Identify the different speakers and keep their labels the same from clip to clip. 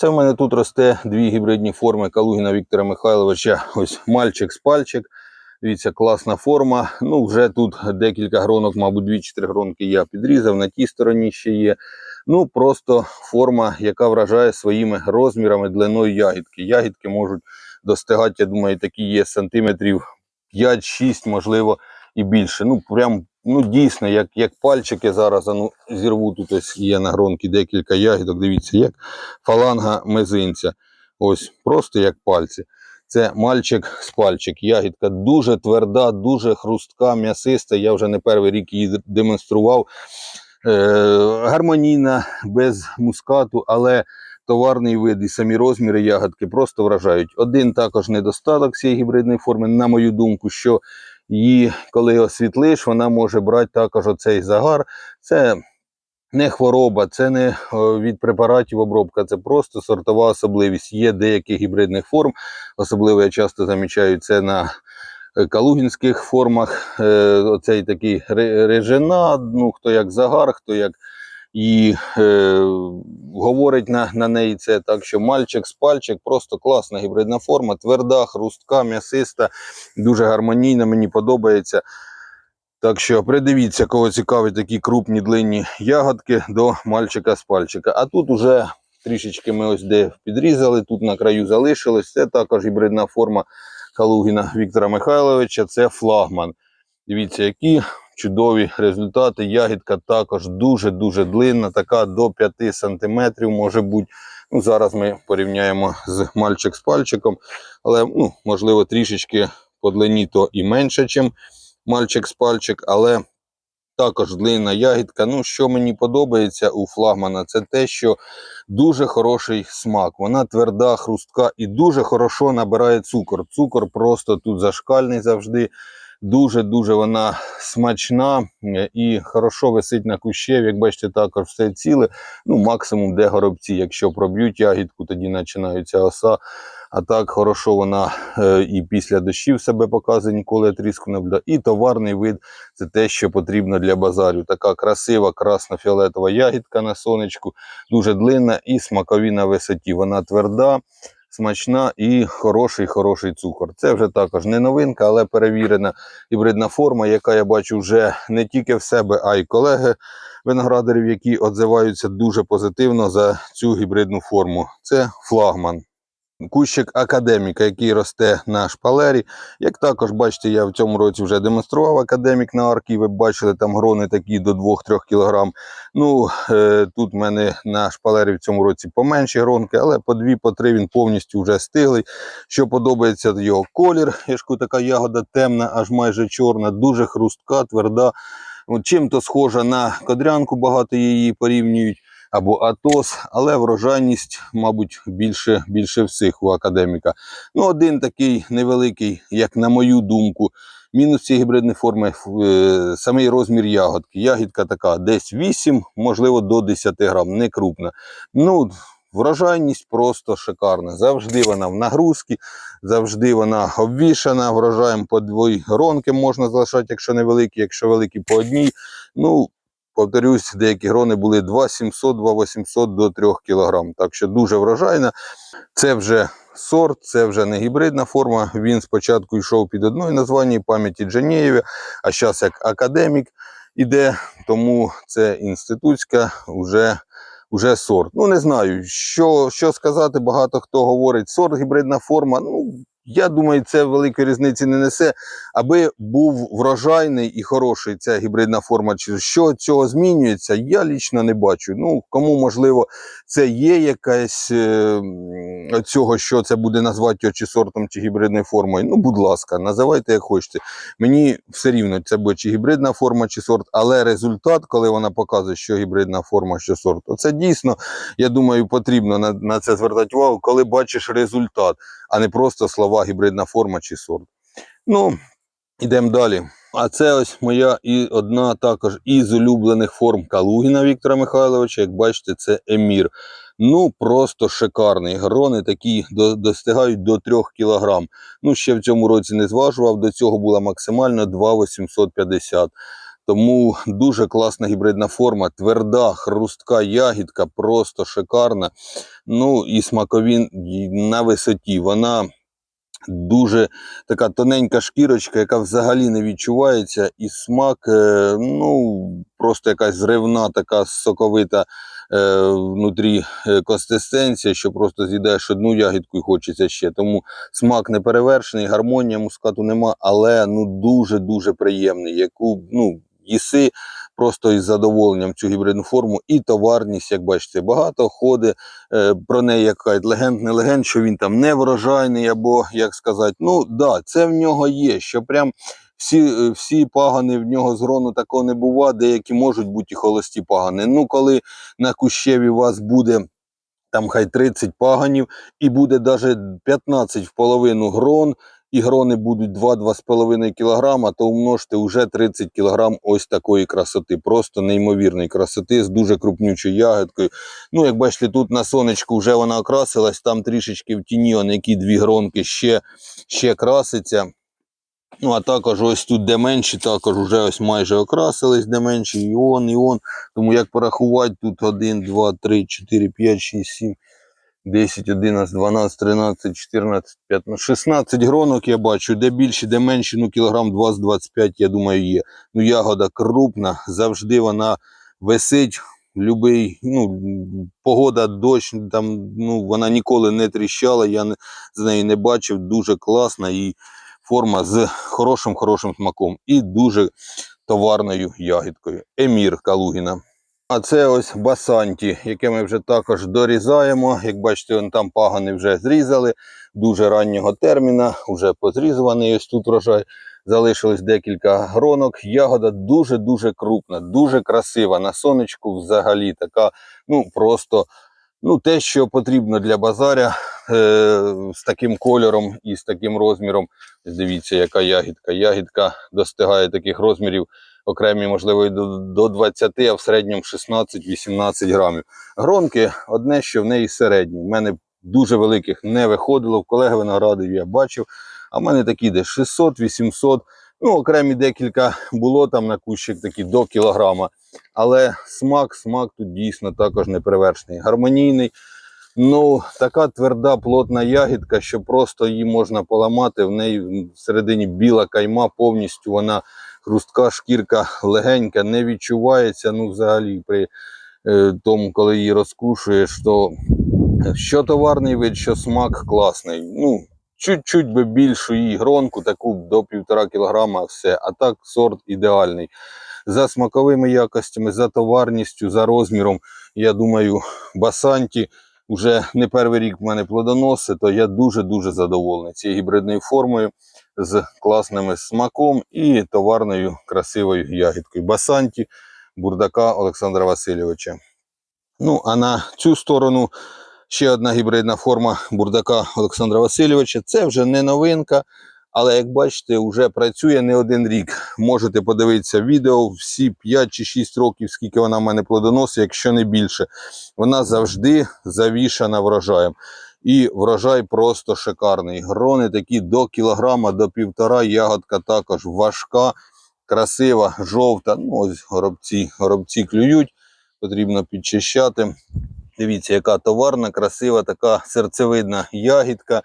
Speaker 1: Це в мене тут росте дві гібридні форми Калугіна Віктора Михайловича. Ось мальчик з пальчик. Дивіться, класна форма. Ну, вже тут декілька гронок, мабуть, 2-4 гронки я підрізав, на тій стороні ще є. Ну, просто форма, яка вражає своїми розмірами, длиною ягідки. Ягідки можуть достигати, я думаю, такі є сантиметрів 5-6, можливо, і більше. Ну, прям, ну, дійсно, як, як пальчики зараз, ну, зірву тут ось є на гронки декілька ягідок. Дивіться, як фаланга мизинця. Ось, просто як пальці. Це мальчик з пальчик. Ягідка дуже тверда, дуже хрустка, м'ясиста. Я вже не перший рік її демонстрував. Е, гармонійна, без мускату, але товарний вид і самі розміри ягодки просто вражають. Один також недостаток цієї гібридної форми, на мою думку, що її, коли освітлиш, вона може брати також оцей загар. Це не хвороба, це не від препаратів обробка, це просто сортова особливість. Є деяких гібридних форм, особливо я часто замічаю це на е, калугінських формах. Е, оцей такий ре- режина, ну хто як загар, хто як і е, говорить на, на неї це так, що мальчик з пальчик, просто класна гібридна форма, тверда, хрустка, м'ясиста, дуже гармонійна, мені подобається. Так що придивіться, кого цікавить такі крупні длинні ягодки до мальчика з пальчика. А тут уже трішечки ми ось де підрізали, тут на краю залишилось. Це також гібридна форма Калугіна Віктора Михайловича, це флагман. Дивіться, які чудові результати. Ягідка також дуже-дуже длинна, така до 5 см може бути. Ну, зараз ми порівняємо з мальчик з пальчиком, але ну, можливо трішечки по длині то і менше, ніж мальчик з пальчик, але також длинна ягідка. Ну, що мені подобається у флагмана, це те, що дуже хороший смак. Вона тверда, хрустка і дуже хорошо набирає цукор. Цукор просто тут зашкальний завжди. Дуже-дуже вона смачна е, і хорошо висить на кущеві. Як бачите, також все ціле. Ну, максимум, де горобці. Якщо проб'ють ягідку, тоді починається оса. А так хорошо вона е, і після дощів себе показує, ніколи тріску не буде. І товарний вид це те, що потрібно для базарю. Така красива, красно-фіолетова ягідка на сонечку, дуже длинна і смакові на висоті. Вона тверда, смачна і хороший, хороший цукор. Це вже також не новинка, але перевірена гібридна форма, яка я бачу вже не тільки в себе, а й колеги виноградарів, які відзиваються дуже позитивно за цю гібридну форму. Це флагман. Кущик академіка, який росте на шпалері. Як також бачите, я в цьому році вже демонстрував академік на аркі. Ви бачили, там грони такі до 2-3 кг. Ну, е, тут в мене на шпалері в цьому році поменші гронки, але по 2 по він повністю вже стиглий. Що подобається його колір. Я ж кажу, така ягода темна, аж майже чорна, дуже хрустка, тверда. Чим-то схожа на кодрянку, багато її порівнюють або Атос, але врожайність, мабуть, більше, більше всіх у академіка. Ну, один такий невеликий, як на мою думку, мінус цієї гібридної форми е, самий розмір ягодки. Ягідка така десь 8, можливо, до 10 грам, не крупна. Ну, Врожайність просто шикарна. Завжди вона в нагрузці, завжди вона обвішана. Врожаєм по дві гронки можна залишати, якщо невеликі, якщо великі по одній. Ну, повторюсь, деякі грони були 2700, 2800 до 3 кг. Так що дуже врожайна. Це вже сорт, це вже не гібридна форма. Він спочатку йшов під одною названням пам'яті Джанєєві, а зараз як академік іде, тому це інститутська вже. Уже сорт. Ну, не знаю, що, що сказати. Багато хто говорить, сорт гібридна форма. Ну, я думаю, це великої різниці не несе. Аби був врожайний і хороший ця гібридна форма, чи що цього змінюється, я лічно не бачу. Ну, кому можливо, це є якась е, цього, що це буде назвати чи сортом, чи гібридною формою. Ну, будь ласка, називайте як хочете. Мені все рівно це буде чи гібридна форма, чи сорт, але результат, коли вона показує, що гібридна форма, що сорт, оце дійсно, я думаю, потрібно на, на це звертати увагу, коли бачиш результат, а не просто слова гібридна форма чи сорт. Ну, ідемо далі. А це ось моя і одна також із улюблених форм Калугіна Віктора Михайловича. Як бачите, це Емір. Ну, просто шикарний. Грони такі до, достигають до 3 кг. Ну, ще в цьому році не зважував, до цього була максимально 2,850. Тому дуже класна гібридна форма, тверда, хрустка ягідка, просто шикарна. Ну і смакові на висоті. Вона дуже така тоненька шкірочка, яка взагалі не відчувається, і смак, е, ну, просто якась зривна, така соковита е, внутрі е, консистенція, що просто з'їдаєш одну ягідку і хочеться ще. Тому смак не перевершений, гармонія мускату нема, але ну дуже-дуже приємний, яку ну, їси просто із задоволенням цю гібридну форму. І товарність, як бачите, багато ходить е, про неї, як кажуть, легенд, не легенд, що він там не врожайний, або як сказати, ну да, це в нього є, що прям. Всі, е, всі пагани в нього з грону такого не буває, деякі можуть бути і холості пагани. Ну, коли на кущеві у вас буде там хай 30 паганів, і буде навіть 15 в половину грон, і грони будуть 2-2,5 кг, то умножте вже 30 кг ось такої красоти. Просто неймовірної красоти з дуже крупнючою ягодкою. Ну, як бачите, тут на сонечку вже вона окрасилась, там трішечки в тіні, он які дві гронки ще, ще краситься. Ну, а також ось тут, де менші, також вже ось майже окрасились, де менші, і он, і он. Тому як порахувати, тут 1, 2, 3, 4, 5, 6, 7, 10, 11, 12, 13, 14, 15, 16 гронок я бачу, де більші, де менші, ну кілограм 20-25, я думаю, є. Ну, ягода крупна, завжди вона висить. Любий, ну, погода, дощ, там, ну, вона ніколи не тріщала, я не, з нею не бачив, дуже класна і форма з хорошим хорошим смаком і дуже товарною ягідкою. Емір Калугіна. А це ось басанті, яке ми вже також дорізаємо. Як бачите, вон там пагани вже зрізали. Дуже раннього терміна, вже позрізаний ось тут врожай. Залишилось декілька гронок. Ягода дуже-дуже крупна, дуже красива. На сонечку взагалі така, ну просто ну, те, що потрібно для базаря е, з таким кольором і з таким розміром. Дивіться, яка ягідка. Ягідка достигає таких розмірів, окремі, можливо, до, до 20, а в середньому 16-18 грамів. Гронки одне, що в неї середні. У мене дуже великих не виходило. В колеги виноградів я бачив. А в мене такі десь 600-800. Ну, окремі декілька було там на кущик такі до кілограма. Але смак, смак тут дійсно також неперевершений. Гармонійний. Ну, така тверда, плотна ягідка, що просто її можна поламати. В неї всередині біла кайма, повністю вона хрустка, шкірка легенька, не відчувається. Ну, взагалі, при е, тому, коли її розкушуєш, то що товарний вид, що смак класний. Ну, чуть-чуть би більшу її гронку, таку до півтора кілограма, все. А так сорт ідеальний. За смаковими якостями, за товарністю, за розміром. Я думаю, басанті вже не перший рік в мене плодоноси, то я дуже-дуже задоволений цією гібридною формою з класним смаком і товарною красивою ягідкою. Басанті бурдака Олександра Васильовича. Ну, а на цю сторону ще одна гібридна форма бурдака Олександра Васильовича. Це вже не новинка, але як бачите, вже працює не один рік. Можете подивитися відео всі 5 чи 6 років, скільки вона в мене плодоносить, якщо не більше. Вона завжди завішана врожаєм. І врожай просто шикарний. Грони такі до кілограма, до півтора. Ягодка також важка, красива, жовта. Ну, ось горобці, горобці клюють, потрібно підчищати. Дивіться, яка товарна, красива, така серцевидна ягідка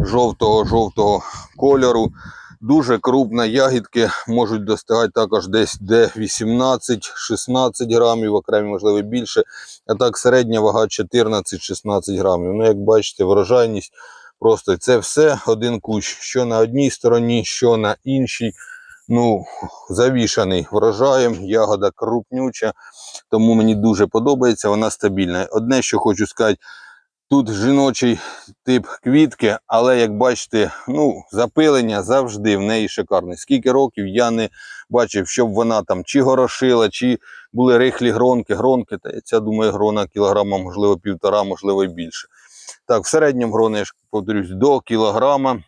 Speaker 1: жовтого-жовтого кольору. Дуже крупна ягідки можуть достигати також десь де 18-16 грамів, окремі, можливо, більше. А так середня вага 14-16 грамів. Ну, як бачите, врожайність просто це все один кущ, що на одній стороні, що на іншій. Ну, завішаний врожаєм, ягода крупнюча, тому мені дуже подобається, вона стабільна. Одне, що хочу сказати, тут жіночий тип квітки, але як бачите, ну, запилення завжди в неї шикарне. Скільки років я не бачив, щоб вона там чи горошила, чи були рихлі гронки, гронки, та ця, думаю, грона кілограма, можливо, півтора, можливо, більше. Так, в середньому грони, я ж повторюсь, до кілограма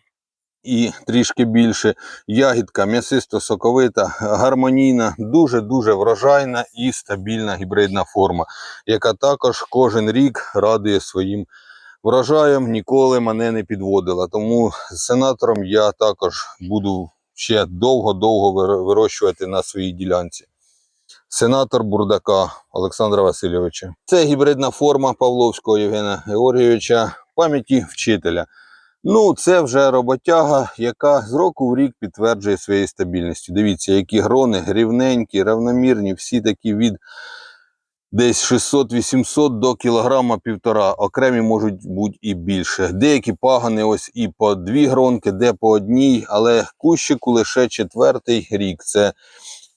Speaker 1: і трішки більше. Ягідка м'ясисто-соковита, гармонійна, дуже-дуже врожайна і стабільна гібридна форма, яка також кожен рік радує своїм врожаєм, ніколи мене не підводила. Тому з сенатором я також буду ще довго-довго вирощувати на своїй ділянці. сенатор Бурдака Олександра Васильовича. Це гібридна форма Павловського Євгена Георгійовича пам'яті вчителя. Ну, це вже роботяга, яка з року в рік підтверджує своєю стабільністю. Дивіться, які грони рівненькі, равномірні, всі такі від десь 600-800 до кілограма півтора. Окремі можуть бути і більше. Деякі пагани ось і по дві гронки, де по одній, але кущику лише четвертий рік. Це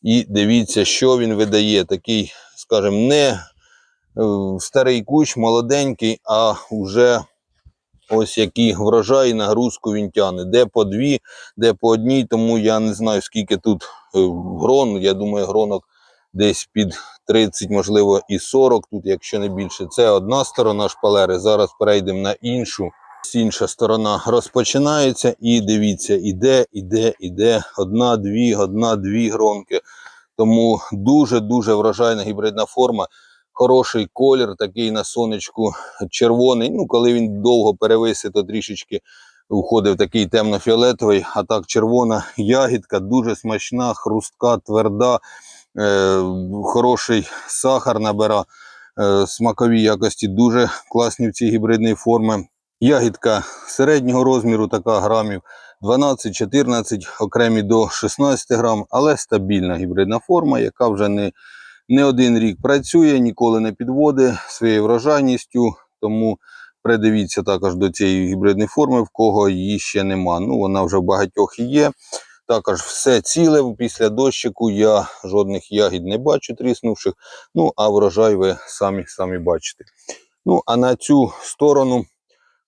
Speaker 1: і дивіться, що він видає. Такий, скажімо, не е, старий кущ, молоденький, а вже ось який врожай нагрузку він тягне. Де по дві, де по одній, тому я не знаю, скільки тут е, грон. Я думаю, гронок десь під 30, можливо, і 40 тут, якщо не більше. Це одна сторона шпалери. Зараз перейдемо на іншу. Інша сторона розпочинається, і дивіться, іде, іде, іде. Одна, дві, одна, дві гронки. Тому дуже-дуже вражайна гібридна форма. Хороший колір, такий на сонечку червоний. Ну, коли він довго перевисить, то трішечки входив такий темно-фіолетовий, а так червона ягідка, дуже смачна, хрустка, тверда, е, хороший сахар набира, е, смакові якості дуже класні в цій гібридній формі. Ягідка середнього розміру, така грамів 12-14, окремі до 16 грам, але стабільна гібридна форма, яка вже не, не один рік працює, ніколи не підводить своєю врожайністю. Тому придивіться також до цієї гібридної форми, в кого її ще нема. Ну, вона вже в багатьох є. Також все ціле після дощику. Я жодних ягід не бачу тріснувших. Ну, а врожай ви самі самі бачите. Ну, а на цю сторону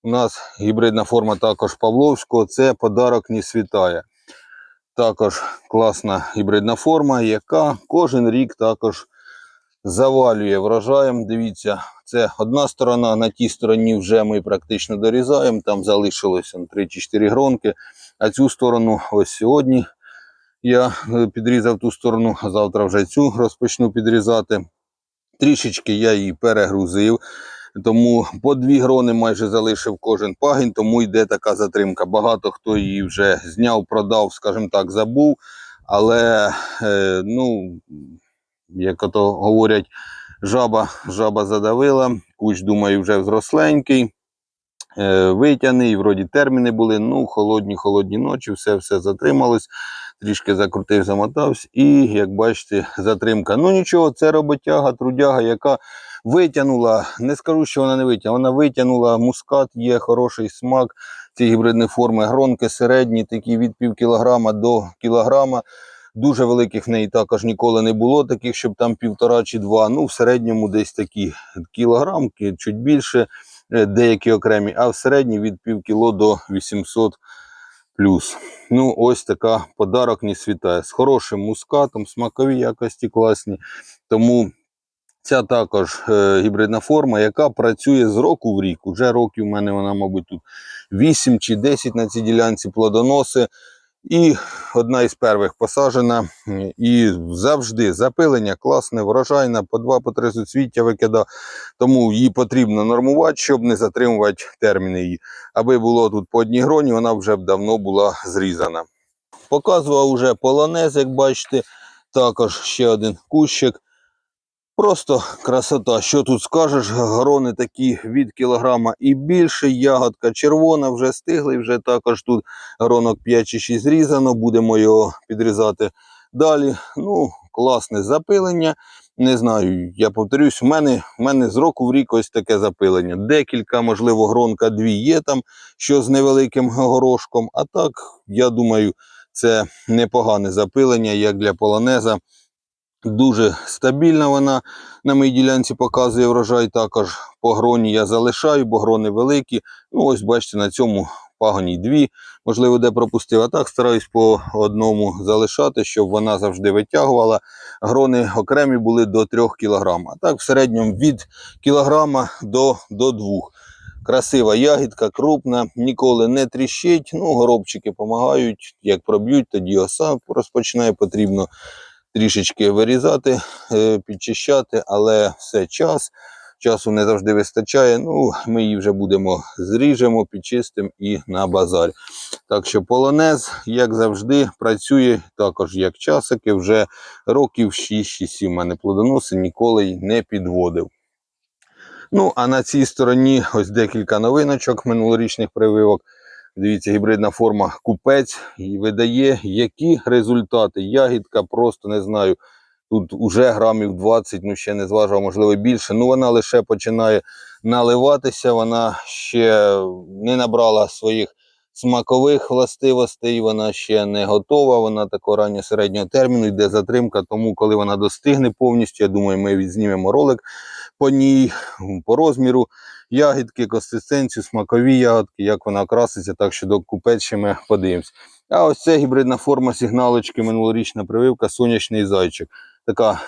Speaker 1: у нас гібридна форма також Павловського. Це подарок не світає. Також класна гібридна форма, яка кожен рік також завалює врожаєм. Дивіться, це одна сторона, на тій стороні вже ми практично дорізаємо, там залишилося 3 чи 4 гронки. А цю сторону ось сьогодні я е, підрізав ту сторону, а завтра вже цю розпочну підрізати. Трішечки я її перегрузив, тому по дві грони майже залишив кожен пагін, тому йде така затримка. Багато хто її вже зняв, продав, скажімо так, забув. Але, е, ну, як ото говорять, жаба, жаба задавила, кущ, думаю, вже взросленький. Е, витягний, вроді терміни були, ну, холодні, холодні ночі, все все затрималось, трішки закрутив, замотався, і, як бачите, затримка. Ну нічого, це роботяга, трудяга, яка витягнула, не скажу, що вона не витягнула, вона витягнула, мускат є, хороший смак, ці гібридні форми, гронки середні, такі від пів кілограма до кілограма. Дуже великих в неї також ніколи не було, таких, щоб там півтора чи два. Ну, в середньому десь такі кілограм, ки- чуть більше е, деякі окремі, а в середній від пів кіло до 800 плюс. Ну, ось така подарок не світає. З хорошим мускатом, смакові якості класні. Тому ця також е, гібридна форма, яка працює з року в рік. Уже років у мене вона, мабуть, тут 8 чи 10 на цій ділянці плодоноси. І одна із перших посаджена. І завжди запилення класне, врожайне, по два, по три суцвіття викида. Тому її потрібно нормувати, щоб не затримувати терміни її. Аби було тут по одній гроні, вона вже б давно була зрізана. Показував уже полонез, як бачите, також ще один кущик. Просто красота. Що тут скажеш? Грони такі від кілограма і більше. Ягодка червона, вже стигли, вже також тут гронок 5 чи 6 зрізано. Будемо його підрізати далі. Ну, класне запилення. Не знаю, я повторюсь, в мене, в мене з року в рік ось таке запилення. Декілька, можливо, гронка дві є там, що з невеликим горошком. А так, я думаю, це непогане запилення, як для полонеза. Дуже стабільна вона на моїй ділянці показує врожай. Також по гроні я залишаю, бо грони великі. Ну, ось бачите, на цьому пагоні дві, можливо, де пропустив. А так стараюсь по одному залишати, щоб вона завжди витягувала. Грони окремі були до 3 кг. А так в середньому від кілограма до, до 2 Красива ягідка, крупна, ніколи не тріщить. Ну, горобчики допомагають. Як проб'ють, тоді оса розпочинає. Потрібно трішечки вирізати, е, підчищати, але все час. часу не завжди вистачає. Ну, ми її вже будемо зріжемо, підчистимо і на базар. Так що полонез, як завжди, працює також як часики, вже років 6-7 мене плодоноси ніколи й не підводив. Ну, а на цій стороні ось декілька новиночок минулорічних прививок. Дивіться, гібридна форма купець і видає, які результати. Ягідка просто не знаю. Тут уже грамів 20, ну ще не зважував, можливо, більше. Ну вона лише починає наливатися, вона ще не набрала своїх смакових властивостей, вона ще не готова, вона такого ранньо середнього терміну, йде затримка. Тому, коли вона достигне повністю, я думаю, ми відзнімемо ролик по ній, по розміру ягідки, консистенцію, смакові ягодки, як вона окраситься, так що до купець ще ми подивимось. А ось це гібридна форма сигналочки, минулорічна прививка, сонячний зайчик. Така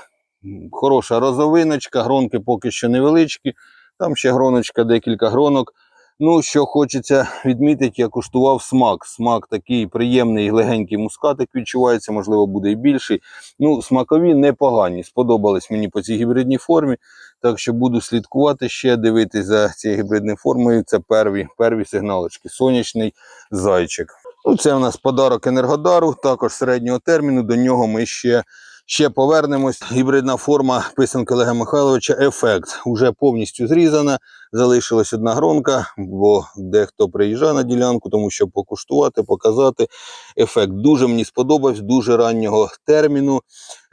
Speaker 1: хороша розовиночка, гронки поки що невеличкі. Там ще гроночка, декілька гронок. Ну, що хочеться відмітити, я куштував смак. Смак такий приємний, легенький мускатик відчувається, можливо, буде і більший. Ну, смакові непогані. Сподобались мені по цій гібридній формі. Так що буду слідкувати ще, дивитись за цією гібридною формою. Це перві, перві сигналочки. Сонячний зайчик. Ну, це у нас подарок Енергодару, також середнього терміну. До нього ми ще, ще повернемось. Гібридна форма писанки Олега Михайловича Ефект. Уже повністю зрізана. Залишилась одна гронка, бо дехто приїжджає на ділянку, тому що покуштувати, показати. Ефект дуже мені сподобався, дуже раннього терміну.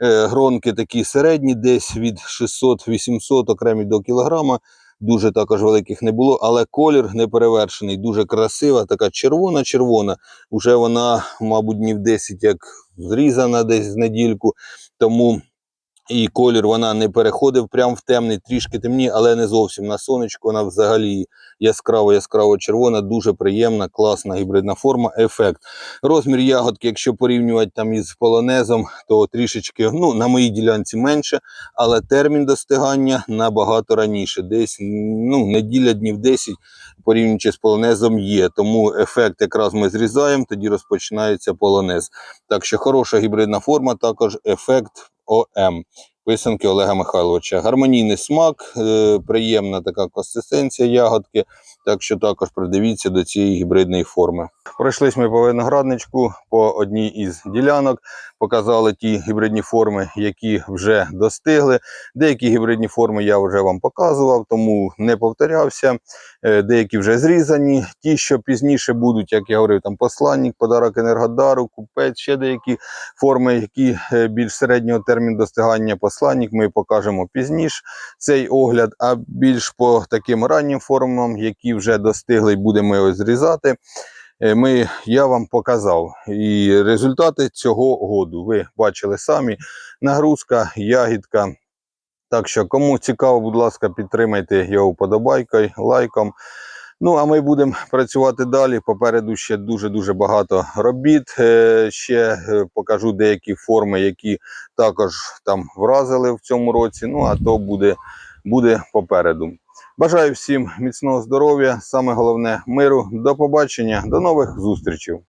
Speaker 1: Е, гронки такі середні, десь від 600-800 окремі до кілограма. Дуже також великих не було, але колір не перевершений, дуже красива, така червона-червона. Уже вона, мабуть, днів 10 як зрізана десь з недільку. Тому і колір вона не переходив прямо в темний, трішки темні, але не зовсім на сонечку. Вона взагалі яскраво яскраво червона, дуже приємна, класна гібридна форма. Ефект. Розмір ягодки, якщо порівнювати там із полонезом, то трішечки ну, на моїй ділянці менше, але термін достигання набагато раніше. Десь ну, неділя днів 10 порівнюючи з полонезом є. Тому ефект якраз ми зрізаємо, тоді розпочинається полонез. Так що хороша гібридна форма, також ефект ОМ. Писанки Олега Михайловича. Гармонійний смак, е, приємна така консистенція ягодки. Так що також придивіться до цієї гібридної форми. Пройшлись ми по виноградничку по одній із ділянок, показали ті гібридні форми, які вже достигли. Деякі гібридні форми я вже вам показував, тому не повторявся. Е, Деякі вже зрізані. Ті, що пізніше будуть, як я говорив, там посланник, подарок Енергодару, купець, ще деякі форми, які е, більш середнього терміну достигання посланник, ми покажемо пізніше цей огляд. А більш по таким раннім формам, які вже достигли, і будемо його зрізати. Е, Ми, я вам показав і результати цього году. Ви бачили самі нагрузка, ягідка. Так що, кому цікаво, будь ласка, підтримайте його вподобайкою, лайком. Ну, а ми будемо працювати далі. Попереду ще дуже-дуже багато робіт. Е, Ще е, покажу деякі форми, які також там вразили в цьому році. Ну, а то буде, буде попереду. Бажаю всім міцного здоров'я, саме головне миру. До побачення, до нових зустрічей.